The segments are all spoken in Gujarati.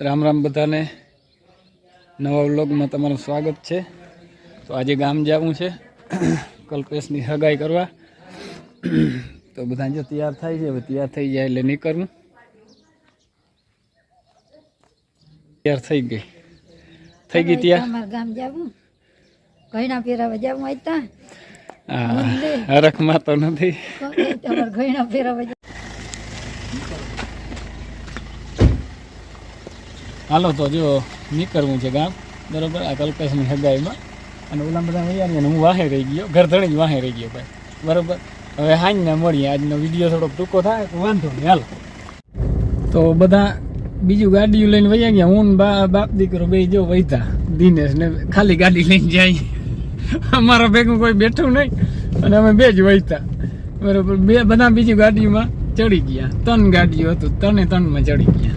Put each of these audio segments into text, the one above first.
રામ રામ બધાને. નવા વ્લોગમાં તમારું સ્વાગત છે. તો આજે ગામ જવું છે. કલ્પેશની હગાઈ કરવા. તો બધા જો તૈયાર થાય છે હવે તૈયાર થઈ જાય એટલે નીકળવું. તૈયાર થઈ ગઈ. થઈ ગઈ તૈયાર? ગામ જાવું. ઘણા પહેરાવા જવું આયતા હા હરખમાં તો નથી. તમારે ઘયના પહેરાવા જાવું. હાલો તો જો નીકળવું છે ગામ, બરોબર? આ કલ્પેશની હગાઈમાં. અને ઓલા બધા વૈયા હું વાહે રહી ગયો ઘરધણી જ વાહે રહી ગયો ભાઈ, બરોબર? હવે હાંજને મળીએ, આજનો વીડિયો થોડોક ટૂંકો થાય, તો વાંધો નહીં, હાલો. તો બધા બીજું ગાડીઓ લઈને વૈયા ગયા, હું બા, બાપ દીકરો બે જો વૈતા દિનેશ ને ખાલી ગાડી લઈને જાય. અમારા ભેગું કોઈ બેઠું નહીં, અને અમે બે જ વૈતા બરોબર? બે, બધા બીજી ગાડીમાં ચડી ગયા, ત્રણ ગાડીઓ હતું, ત્રણે ત્રણમાં ચડી ગયા.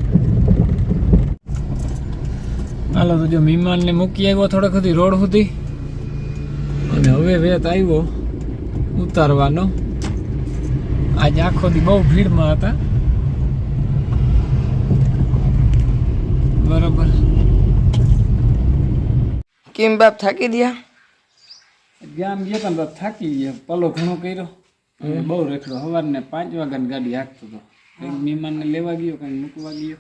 હાલો તો જો મહેમાનને મૂકી આવ્યો થોડોક સુધી રોડ સુધી. અને હવે વેત આવ્યો ઉતારવાનો. આજે આખો દી બહુ ભીડમાં હતા. બરોબર. કેમ બાપ થાકી દયા ગામ ગયા તા તો થાકી ગયા. પલો ઘણો કર્યો. હવે બહુ રેખડો. સવારને પાંચ વાગ્યાની ગાડી હાંકતો હતો. કંઈક મહેમાનને લેવા ગયો કંઈક મૂકવા ગયો?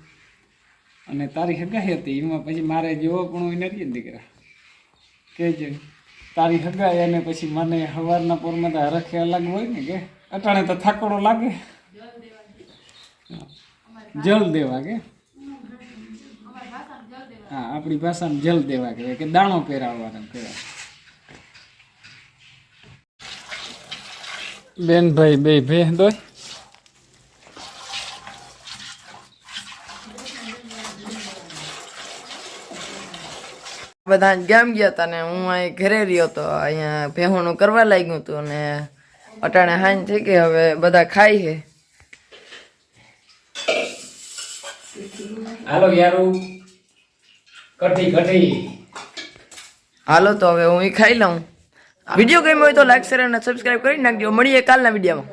અને તારી હગાઈ હતી, એમાં પછી મારે જોવો પણ હોય નથી દીકરા કે છે તારી હગાઈ અને પછી મને સવારના પોરમાં તો હરખે અલગ હોય ને કે, અટાણે તો થાકોડો લાગે. જલ દેવા કે? હા, આપણી ભાષામાં જલ દેવા કહેવાય કે દાણો પહેરાવવાનો કહેવાય. બેન ભાઈ બે ભે દોય. બધા ગામ ગયા હતા ને હું અહીં ઘરે રહ્યો તો અહીંયા ભેહોણું કરવા લાગ્યું હતું ને અટાણે હાન થઈ ગઈ હવે બધા ખાય છે. હાલો યારું. કઠી કઠી. હાલો તો હવે હું ખાઈ લઉં. વીડિયો ગમ્યો હોય તો લાઈક શેર અને સબસ્ક્રાઈબ કરી નાખજો. મળીએ કાલના વિડીયોમાં.